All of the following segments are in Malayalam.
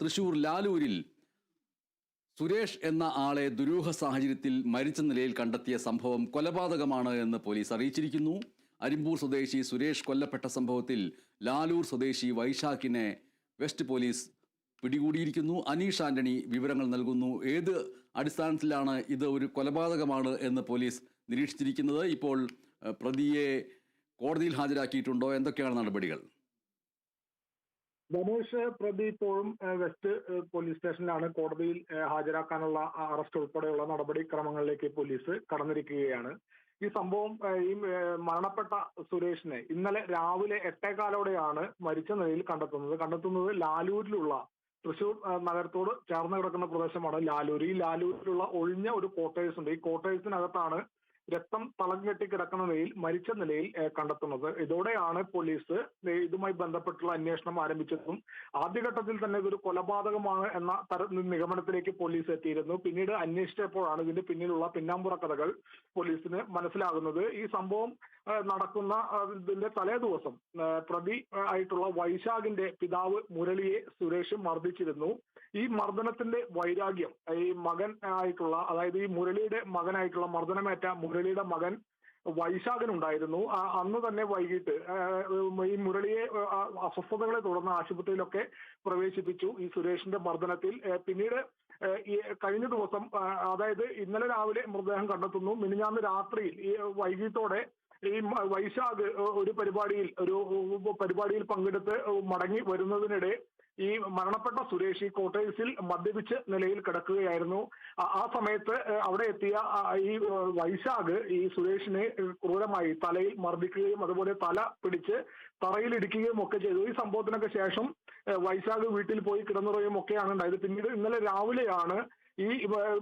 തൃശൂർ ലാലൂരിൽ സുരേഷ് എന്ന ആളെ ദുരൂഹ സാഹചര്യത്തിൽ മരിച്ച നിലയിൽ കണ്ടെത്തിയ സംഭവം കൊലപാതകമാണ് എന്ന് പോലീസ് അറിയിച്ചിരിക്കുന്നു. അരിമ്പൂർ സ്വദേശി സുരേഷ് കൊല്ലപ്പെട്ട സംഭവത്തിൽ ലാലൂർ സ്വദേശി വൈശാഖിനെ വെസ്റ്റ് പോലീസ് പിടികൂടിയിരിക്കുന്നു. അനീഷ് ആന്റണി വിവരങ്ങൾ നൽകുന്നു. ഏത് അടിസ്ഥാനത്തിലാണ് ഇത് ഒരു കൊലപാതകമാണ് എന്ന് പോലീസ് നിരീക്ഷിച്ചിരിക്കുന്നത്? ഇപ്പോൾ പ്രതിയെ കോടതിയിൽ ഹാജരാക്കിയിട്ടുണ്ടോ? എന്തൊക്കെയാണ് നടപടികൾ? ധനേഷ് പ്രതി ഇപ്പോഴും വെസ്റ്റ് പോലീസ് സ്റ്റേഷനിലാണ് കോടതിയിൽ ഹാജരാക്കാനുള്ള അറസ്റ്റ് ഉൾപ്പെടെയുള്ള നടപടിക്രമങ്ങളിലേക്ക് പോലീസ് കടന്നിരിക്കുകയാണ്. ഈ സംഭവം ഈ മരണപ്പെട്ട സുരേഷിനെ ഇന്നലെ രാവിലെ എട്ടേകാലോടെയാണ് മരിച്ച നിലയിൽ കണ്ടെത്തുന്നത്. കണ്ടെത്തുന്നത് ലാലൂരിലുള്ള തൃശൂർ നഗരത്തോട് ചേർന്ന് കിടക്കുന്ന പ്രദേശമാണ് ലാലൂർ ഈ ലാലൂരിലുള്ള ഒഴിഞ്ഞ ഒരു ക്വാർട്ടേഴ്സ് ഉണ്ട്. ഈ ക്വാർട്ടേഴ്സിനകത്താണ് രക്തം തളഞ്ഞെട്ടി കിടക്കുന്ന നിലയിൽ മരിച്ച നിലയിൽ കണ്ടെത്തുന്നത്. ഇതോടെയാണ് പോലീസ് ഇതുമായി ബന്ധപ്പെട്ടുള്ള അന്വേഷണം ആരംഭിച്ചതും ആദ്യഘട്ടത്തിൽ തന്നെ ഇതൊരു കൊലപാതകമാണ് എന്ന നിഗമനത്തിലേക്ക് പോലീസ് എത്തിയിരുന്നു. പിന്നീട് അന്വേഷിച്ചപ്പോഴാണ് ഇതിന്റെ പിന്നിലുള്ള പിന്നാമ്പുറ കഥകൾ പോലീസിന് മനസ്സിലാകുന്നത്. ഈ സംഭവം നടക്കുന്ന ഇതിന്റെ തലേ ദിവസം പ്രതി ആയിട്ടുള്ള വൈശാഖിന്റെ പിതാവ് മുരളിയെ സുരേഷ് മർദ്ദിച്ചിരുന്നു. ഈ മർദ്ദനത്തിന്റെ വൈരാഗ്യം ഈ മകൻ ആയിട്ടുള്ള അതായത് ഈ മുരളിയുടെ മകനായിട്ടുള്ള മർദ്ദനമേറ്റ മുരളിയുടെ മകൻ വൈശാഖൻ ഉണ്ടായിരുന്നു അന്ന് തന്നെ വൈകിട്ട് ഈ മുരളിയെ അസ്വസ്ഥതകളെ തുടർന്ന് ആശുപത്രിയിലൊക്കെ പ്രവേശിപ്പിച്ചു ഈ സുരേഷിന്റെ മർദ്ദനത്തിൽ. പിന്നീട് ഈ കഴിഞ്ഞ ദിവസം അതായത് ഇന്നലെ രാവിലെ മൃതദേഹം കണ്ടെത്തുന്നു. മിനിഞ്ഞാന്ന് രാത്രിയിൽ ഈ വൈകിട്ടോടെ ഈ വൈശാഖ് ഒരു പരിപാടിയിൽ ഒരു പരിപാടിയിൽ പങ്കെടുത്ത് മടങ്ങി വരുന്നതിനിടെ ഈ മരണപ്പെട്ട സുരേഷ് ഈ കോട്ടേഴ്സിൽ മദ്യപിച്ച് നിലയിൽ കിടക്കുകയായിരുന്നു. ആ- സമയത്ത് അവിടെ എത്തിയ ഈ വൈശാഖ് ഈ സുരേഷിനെ ക്രൂരമായി തലയിൽ മർദ്ദിക്കുകയും അതുപോലെ തല പിടിച്ച് തറയിൽ ഇടിക്കുകയും ഒക്കെ ചെയ്തു. ഈ സംഭവത്തിനൊക്കെ ശേഷം വൈശാഖ് വീട്ടിൽ പോയി കിടന്നുറയും ഒക്കെയാണ് ഉണ്ടായത്. പിന്നീട് ഇന്നലെ രാവിലെയാണ് ഈ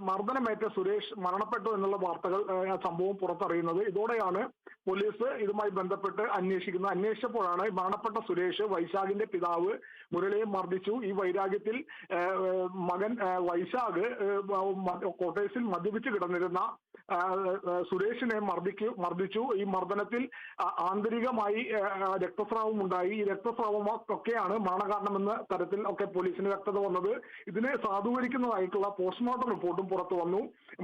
മർദ്ദനമേറ്റ സുരേഷ് മരണപ്പെട്ടു എന്നുള്ള വാർത്തകൾ സംഭവം പുറത്തറിയുന്നത്. ഇതോടെയാണ് പോലീസ് ഇതുമായി ബന്ധപ്പെട്ട് അന്വേഷിക്കുന്നത് അന്വേഷിച്ചപ്പോഴാണ് മരണപ്പെട്ട സുരേഷ് വൈശാഖിന്റെ പിതാവ് മുരളിയെ മർദ്ദിച്ചു. ഈ വൈരാഗ്യത്തിൽ മകൻ വൈശാഖ് കോട്ടേഴ്സിൽ മദ്യപിച്ച് കിടന്നിരുന്ന സുരേഷിനെ മർദ്ദിക്കു മർദ്ദിച്ചു. ഈ മർദ്ദനത്തിൽ ആന്തരികമായി രക്തസ്രാവം ഉണ്ടായി. ഈ രക്തസ്രാവം ഒക്കെയാണ് മരണകാരണമെന്ന തരത്തിൽ ഒക്കെ പോലീസിന് വ്യക്തത വന്നത്. ഇതിനെ സാധൂകരിക്കുന്നതായിട്ടുള്ള പോസ്റ്റ്മോർട്ടം റിപ്പോർട്ടും പുറത്തു വന്നു.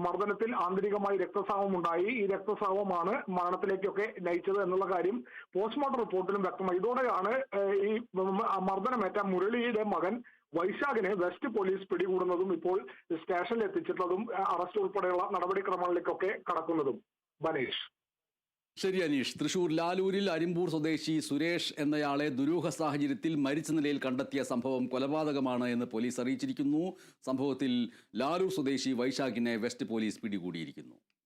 മർദ്ദനത്തിൽ ആന്തരികമായി രക്തസ്രാവം ഉണ്ടായി. ഈ രക്തസ്രാവമാണ് മരണത്തിലേക്കൊക്കെ നയിച്ചത് എന്നുള്ള കാര്യം പോസ്റ്റ്മോർട്ടം റിപ്പോർട്ടിലും വ്യക്തമായി. ഇതോടെയാണ് ഈ മർദ്ദനമേറ്റ മുരളിയുടെ മകൻ വൈശാഖിനെ വെസ്റ്റ് പോലീസ് പിടികൂടുന്നതും ഇപ്പോൾ സ്റ്റേഷനിൽ എത്തിച്ചിട്ടുള്ളതും അറസ്റ്റ് ഉൾപ്പെടെയുള്ള നടപടിക്രമങ്ങളിലേക്കൊക്കെ കടക്കുന്നതും. ബനേഷ്. ശരി അനീഷ് തൃശൂർ ലാലൂരിൽ അരിമ്പൂർ സ്വദേശി സുരേഷ് എന്നയാളെ ദുരൂഹ സാഹചര്യത്തിൽ മരിച്ച നിലയിൽ കണ്ടെത്തിയ സംഭവം കൊലപാതകമാണ് എന്ന് പോലീസ് അറിയിച്ചിരിക്കുന്നു. സംഭവത്തിൽ ലാലൂർ സ്വദേശി വൈശാഖിനെ വെസ്റ്റ് പോലീസ് പിടികൂടിയിരിക്കുന്നു.